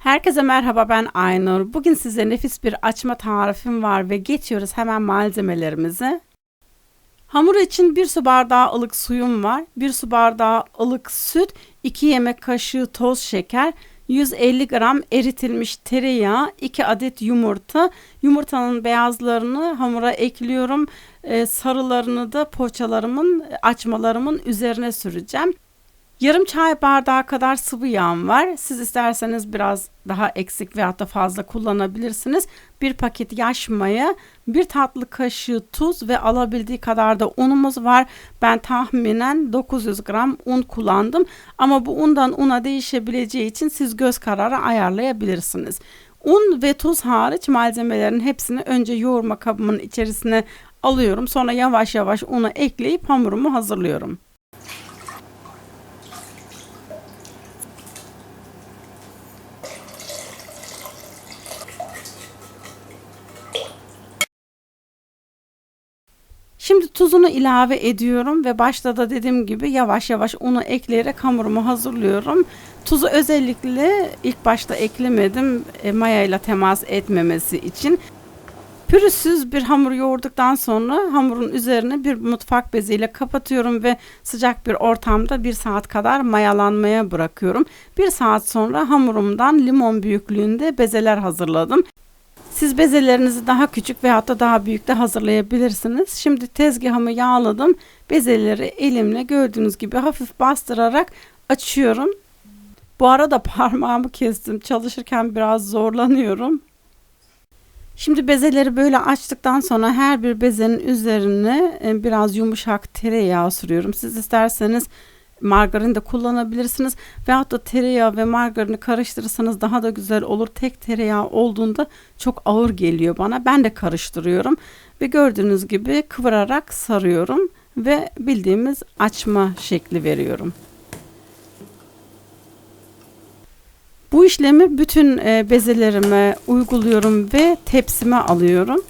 Herkese merhaba ben Aynur. Bugün size nefis bir açma tarifim var ve geçiyoruz hemen malzemelerimize. Hamur için 1 su bardağı ılık suyum var. 1 su bardağı ılık süt, 2 yemek kaşığı toz şeker, 150 gram eritilmiş tereyağı, 2 adet yumurta. Yumurtanın beyazlarını hamura ekliyorum. Ee, sarılarını da poğaçalarımın, açmalarımın üzerine süreceğim. Yarım çay bardağı kadar sıvı yağım var. Siz isterseniz biraz daha eksik veya da fazla kullanabilirsiniz. Bir paket yaş maya, bir tatlı kaşığı tuz ve alabildiği kadar da unumuz var. Ben tahminen 900 gram un kullandım. Ama bu undan una değişebileceği için siz göz kararı ayarlayabilirsiniz. Un ve tuz hariç malzemelerin hepsini önce yoğurma kabımın içerisine alıyorum. Sonra yavaş yavaş unu ekleyip hamurumu hazırlıyorum. Şimdi tuzunu ilave ediyorum ve başta da dediğim gibi yavaş yavaş unu ekleyerek hamurumu hazırlıyorum. Tuzu özellikle ilk başta eklemedim e, maya ile temas etmemesi için. Pürüzsüz bir hamur yoğurduktan sonra hamurun üzerine bir mutfak beziyle kapatıyorum ve sıcak bir ortamda bir saat kadar mayalanmaya bırakıyorum. Bir saat sonra hamurumdan limon büyüklüğünde bezeler hazırladım. Siz bezelerinizi daha küçük veya da daha büyük de hazırlayabilirsiniz. Şimdi tezgahımı yağladım. Bezeleri elimle gördüğünüz gibi hafif bastırarak açıyorum. Bu arada parmağımı kestim. Çalışırken biraz zorlanıyorum. Şimdi bezeleri böyle açtıktan sonra her bir bezenin üzerine e, biraz yumuşak tereyağı sürüyorum. Siz isterseniz margarin de kullanabilirsiniz. Veyahut da tereyağı ve margarini karıştırırsanız daha da güzel olur. Tek tereyağı olduğunda çok ağır geliyor bana. Ben de karıştırıyorum ve gördüğünüz gibi kıvırarak sarıyorum ve bildiğimiz açma şekli veriyorum. Bu işlemi bütün e, bezelerime uyguluyorum ve tepsime alıyorum.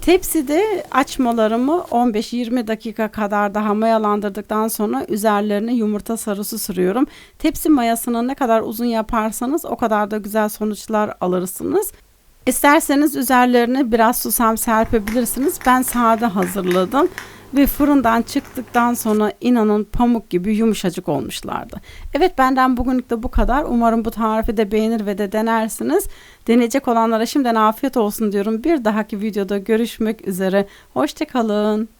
Tepside açmalarımı 15-20 dakika kadar daha mayalandırdıktan sonra üzerlerine yumurta sarısı sürüyorum. Tepsi mayasını ne kadar uzun yaparsanız o kadar da güzel sonuçlar alırsınız. İsterseniz üzerlerine biraz susam serpebilirsiniz. Ben sade hazırladım ve fırından çıktıktan sonra inanın pamuk gibi yumuşacık olmuşlardı. Evet benden bugünlük de bu kadar. Umarım bu tarifi de beğenir ve de denersiniz. Deneyecek olanlara şimdiden afiyet olsun diyorum. Bir dahaki videoda görüşmek üzere. Hoşçakalın.